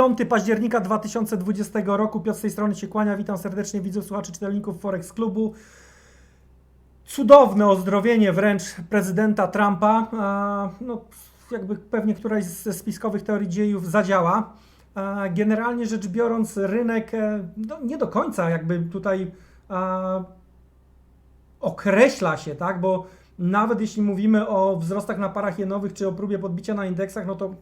5 października 2020 roku. Piotr z tej strony się kłania. Witam serdecznie widzów, słuchaczy, czytelników Forex Klubu. Cudowne ozdrowienie wręcz prezydenta Trumpa. No, jakby pewnie któraś ze spiskowych teorii dziejów zadziała. Generalnie rzecz biorąc, rynek e, no, nie do końca jakby tutaj określa się, tak? Bo nawet jeśli mówimy o wzrostach na parach jenowych czy o próbie podbicia na indeksach, no to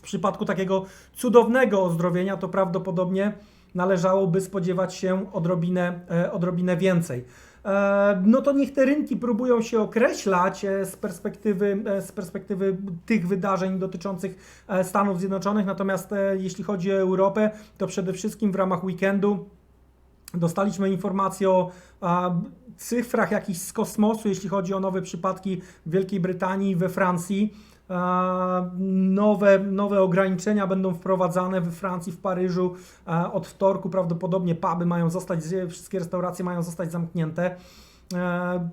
w przypadku takiego cudownego ozdrowienia to prawdopodobnie należałoby spodziewać się odrobinę, e, odrobinę więcej. E, No to niech te rynki próbują się określać e, z perspektywy, z perspektywy tych wydarzeń dotyczących Stanów Zjednoczonych, natomiast jeśli chodzi o Europę, to przede wszystkim w ramach weekendu Dostaliśmy informację o cyfrach jakichś z kosmosu, jeśli chodzi o nowe przypadki w Wielkiej Brytanii, we Francji. Nowe, nowe ograniczenia będą wprowadzane we Francji, w Paryżu od wtorku. Prawdopodobnie puby mają zostać, wszystkie restauracje mają zostać zamknięte. E,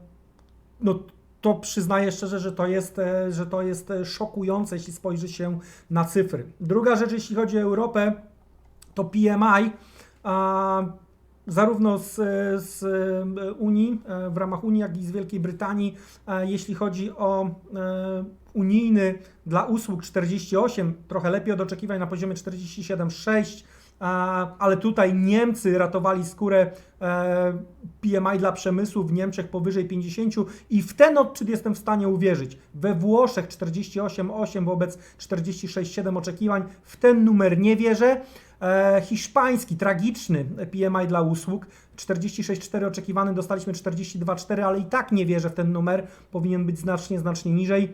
no, to przyznaję szczerze, że to jest, e, że to jest e, szokujące, jeśli spojrzy się na cyfry. Druga rzecz, jeśli chodzi o Europę, to PMI. Zarówno z, z e, Unii, e, w ramach Unii, jak i z Wielkiej Brytanii, e, jeśli chodzi o unijny dla usług 48, trochę lepiej od oczekiwań na poziomie 47,6, e, ale tutaj Niemcy ratowali skórę PMI dla przemysłu w Niemczech powyżej 50 i w ten odczyt jestem w stanie uwierzyć. We Włoszech 48,8 wobec 46,7 oczekiwań, w ten numer nie wierzę. E, hiszpański, tragiczny PMI dla usług, 46,4 oczekiwany, dostaliśmy 42,4, ale i tak nie wierzę w ten numer, powinien być znacznie, znacznie niżej.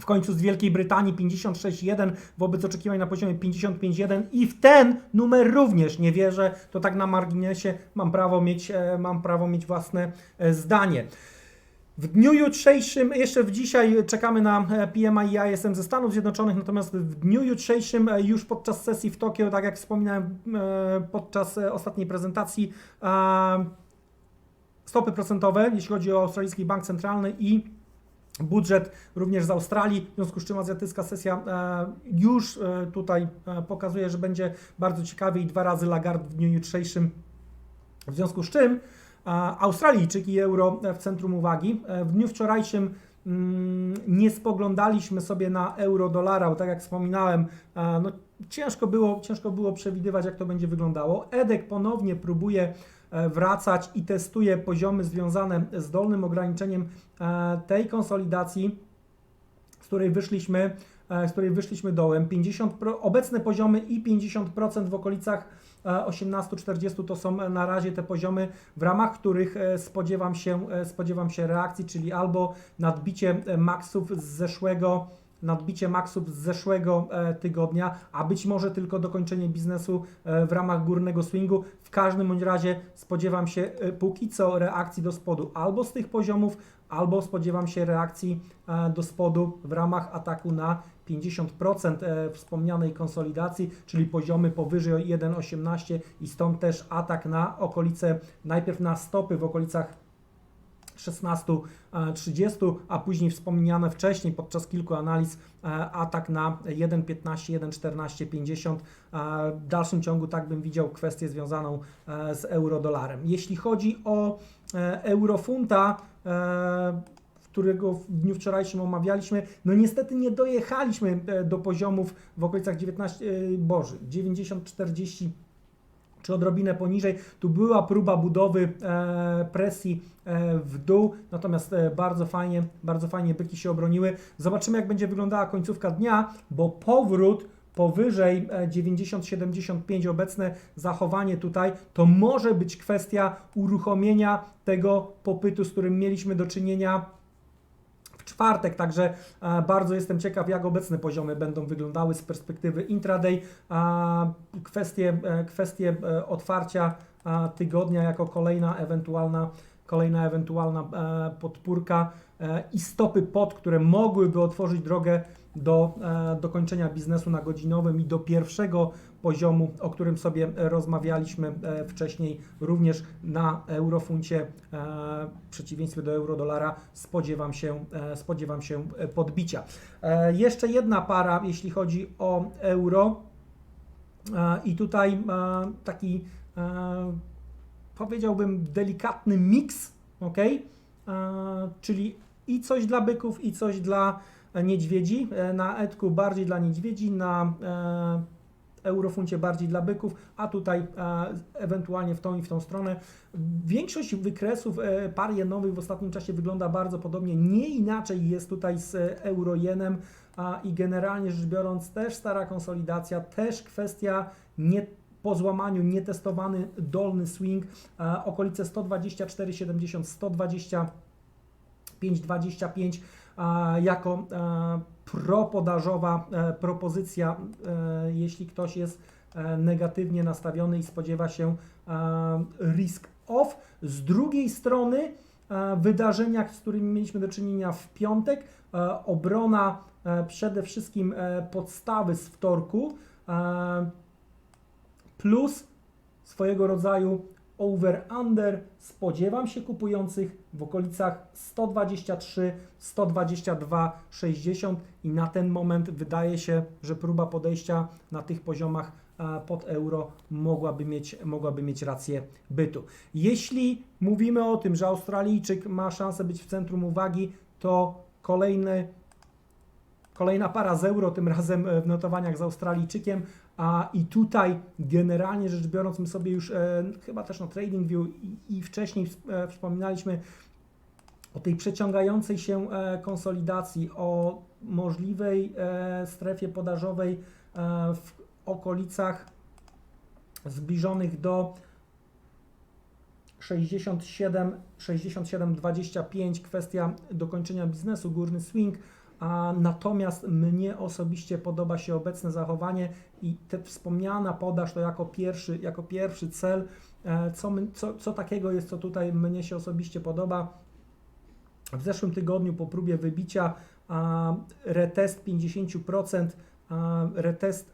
W końcu z Wielkiej Brytanii 56,1 wobec oczekiwań na poziomie 55,1 i w ten numer również nie wierzę. To tak na marginesie mam prawo mieć, e, mam prawo mieć własne e, zdanie. W dniu jutrzejszym, jeszcze w dzisiaj czekamy na e, PMI i ISM ze Stanów Zjednoczonych, natomiast w dniu jutrzejszym, e, już podczas sesji w Tokio, tak jak wspominałem e, podczas ostatniej prezentacji, stopy procentowe, jeśli chodzi o Australijski Bank Centralny i budżet również z Australii, w związku z czym azjatycka sesja już tutaj pokazuje, że będzie bardzo ciekawie i dwa razy Lagarde w dniu jutrzejszym. W związku z czym Australijczyk i euro w centrum uwagi. E, W dniu wczorajszym mm, nie spoglądaliśmy sobie na euro dolara, bo tak jak wspominałem, e, no, ciężko, było, ciężko było przewidywać, jak to będzie wyglądało. Edek ponownie próbuje e, wracać i testuje poziomy związane z dolnym ograniczeniem e, tej konsolidacji, z której wyszliśmy, e, z której wyszliśmy dołem. 50 pro, obecne poziomy i 50% w okolicach e, 18-40 to są e, na razie te poziomy, w ramach których e, spodziewam się, e, spodziewam się reakcji, czyli albo nadbicie e, maksów z zeszłego nadbicie maksów z zeszłego e, tygodnia, a być może tylko dokończenie biznesu e, w ramach górnego swingu. W każdym bądź razie spodziewam się e, póki co reakcji do spodu albo z tych poziomów, albo spodziewam się reakcji e, do spodu w ramach ataku na 50% e, wspomnianej konsolidacji, czyli poziomy powyżej 1,18 i stąd też atak na okolice, najpierw na stopy w okolicach 16.30, a później wspomniane wcześniej podczas kilku analiz e, atak na 1.15, 1.1450. E, W dalszym ciągu tak bym widział kwestię związaną e, z euro-dolarem. Jeśli chodzi o eurofunta, którego w dniu wczorajszym omawialiśmy, no niestety nie dojechaliśmy do poziomów w okolicach 19, e, Boże, 90-40 czy odrobinę poniżej. Tu była próba budowy e, presji e, w dół, natomiast e, bardzo fajnie, bardzo fajnie byki się obroniły. Zobaczymy, jak będzie wyglądała końcówka dnia, bo powrót powyżej e, 90-75 obecne zachowanie tutaj, to może być kwestia uruchomienia tego popytu, z którym mieliśmy do czynienia czwartek, także e, bardzo jestem ciekaw, jak obecne poziomy będą wyglądały z perspektywy intraday. Kwestie, e, kwestie e, otwarcia tygodnia jako kolejna ewentualna, kolejna ewentualna e, podpórka e, i stopy pod, które mogłyby otworzyć drogę do e, dokończenia biznesu na godzinowym i do pierwszego poziomu, o którym sobie rozmawialiśmy wcześniej, również na eurofuncie, w przeciwieństwie do euro-dolara, spodziewam się, spodziewam się podbicia. Jeszcze jedna para, jeśli chodzi o euro. I tutaj taki powiedziałbym delikatny miks, ok? E, Czyli i coś dla byków, i coś dla e, niedźwiedzi. E, Na etku bardziej dla niedźwiedzi, na eurofuncie bardziej dla byków, a tutaj ewentualnie w tą i w tą stronę. Większość wykresów par jenowych w ostatnim czasie wygląda bardzo podobnie. Nie inaczej jest tutaj z eurojenem i generalnie rzecz biorąc też stara konsolidacja, też kwestia nie po złamaniu nietestowany dolny swing, e, okolice 124,70, 125,25 e, jako e, propodażowa e, propozycja, jeśli ktoś jest negatywnie nastawiony i spodziewa się risk off. Z drugiej strony wydarzeniach, z którymi mieliśmy do czynienia w piątek, obrona przede wszystkim podstawy z wtorku, plus swojego rodzaju over-under. Spodziewam się kupujących w okolicach 123, 122, 60 i na ten moment wydaje się, że próba podejścia na tych poziomach e, pod euro mogłaby mieć, mogłaby mieć rację bytu. Jeśli mówimy o tym, że Australijczyk ma szansę być w centrum uwagi, to kolejny Kolejna para z euro, tym razem e, w notowaniach z Australijczykiem. A i tutaj generalnie rzecz biorąc, my sobie już e, chyba też na TradingView i, i wcześniej e, wspominaliśmy o tej przeciągającej się e, konsolidacji, o możliwej e, strefie podażowej e, w okolicach zbliżonych do 67, 67, 25, kwestia dokończenia biznesu, górny swing. A natomiast mnie osobiście podoba się obecne zachowanie i te wspomniana podaż to jako pierwszy, jako pierwszy cel. E, Co, co, co takiego jest, co tutaj mnie się osobiście podoba? W zeszłym tygodniu po próbie wybicia a, retest 50%, a, retest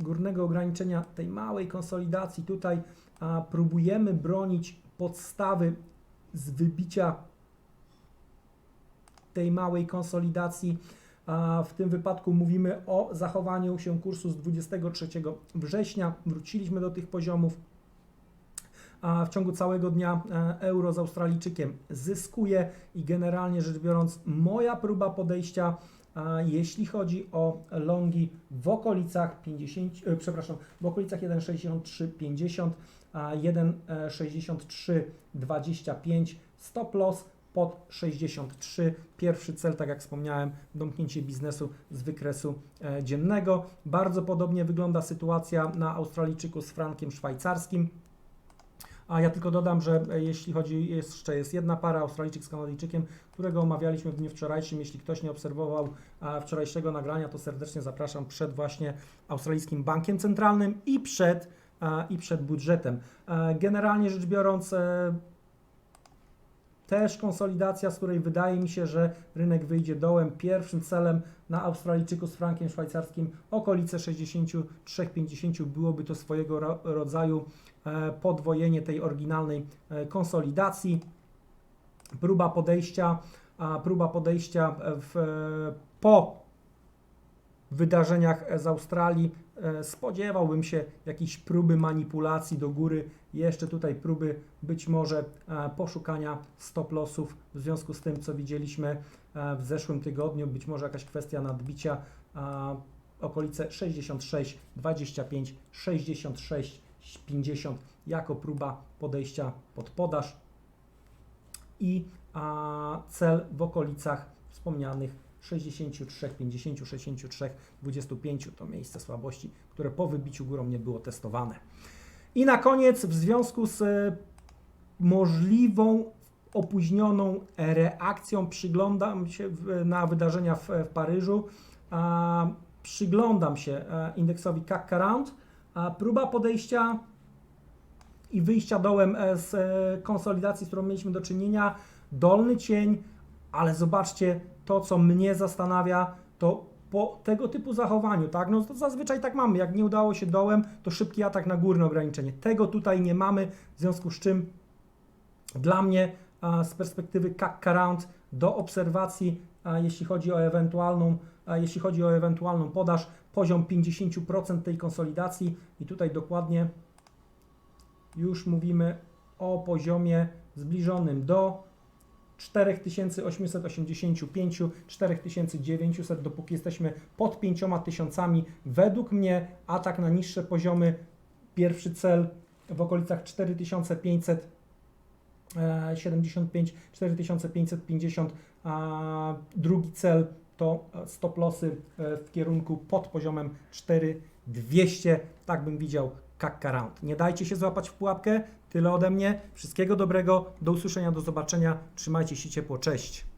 górnego ograniczenia tej małej konsolidacji. Tutaj a, próbujemy bronić podstawy z wybicia tej małej konsolidacji. W tym wypadku mówimy o zachowaniu się kursu z 23 września. Wróciliśmy do tych poziomów. W ciągu całego dnia e, euro z Australijczykiem zyskuje i generalnie rzecz biorąc, moja próba podejścia, jeśli chodzi o longi w okolicach 50, e, przepraszam, w okolicach 1,6350, a 1,6325 stop loss pod 63. Pierwszy cel, tak jak wspomniałem, domknięcie biznesu z wykresu e, dziennego. Bardzo podobnie wygląda sytuacja na Australijczyku z frankiem szwajcarskim. A ja tylko dodam, że e, jeśli chodzi, jeszcze jest jedna para, Australijczyk z Kanadyjczykiem, którego omawialiśmy w dniu wczorajszym. Jeśli ktoś nie obserwował e, wczorajszego nagrania, to serdecznie zapraszam przed właśnie Australijskim Bankiem Centralnym i przed, i przed budżetem. Generalnie rzecz biorąc, też konsolidacja, z której wydaje mi się, że rynek wyjdzie dołem. Pierwszym celem na Australijczyku z frankiem szwajcarskim okolice 63,50 byłoby to swojego ro- rodzaju e, podwojenie tej oryginalnej e, konsolidacji. Próba podejścia, próba podejścia w, po wydarzeniach z Australii. E, spodziewałbym się jakiejś próby manipulacji do góry, jeszcze tutaj próby być może e, poszukania stop lossów. W związku z tym, co widzieliśmy e, w zeszłym tygodniu, być może jakaś kwestia nadbicia, okolice 66, 25, 66, 50 jako próba podejścia pod podaż. I cel w okolicach wspomnianych 63, 50, 63, 25 to miejsce słabości, które po wybiciu górą nie było testowane. I na koniec, w związku z e, możliwą opóźnioną reakcją, przyglądam się na wydarzenia w, w Paryżu, a, przyglądam się e, indeksowi CAC 40, a próba podejścia i wyjścia dołem e, z konsolidacji, z którą mieliśmy do czynienia, dolny cień, ale zobaczcie, to co mnie zastanawia, to po tego typu zachowaniu, tak, no to zazwyczaj tak mamy, jak nie udało się dołem, to szybki atak na górne ograniczenie. Tego tutaj nie mamy, w związku z czym dla mnie z perspektywy CAC Round do obserwacji, jeśli chodzi o ewentualną, jeśli chodzi o ewentualną podaż, poziom 50% tej konsolidacji. I tutaj dokładnie już mówimy o poziomie zbliżonym do 4885, 4900, dopóki jesteśmy pod 5000, według mnie atak na niższe poziomy, pierwszy cel w okolicach 4500 e, 75, 4550, a drugi cel to stop lossy e, w kierunku pod poziomem 4200, tak bym widział kakka round. Nie dajcie się złapać w pułapkę, tyle ode mnie, wszystkiego dobrego, do usłyszenia, do zobaczenia, trzymajcie się ciepło, cześć.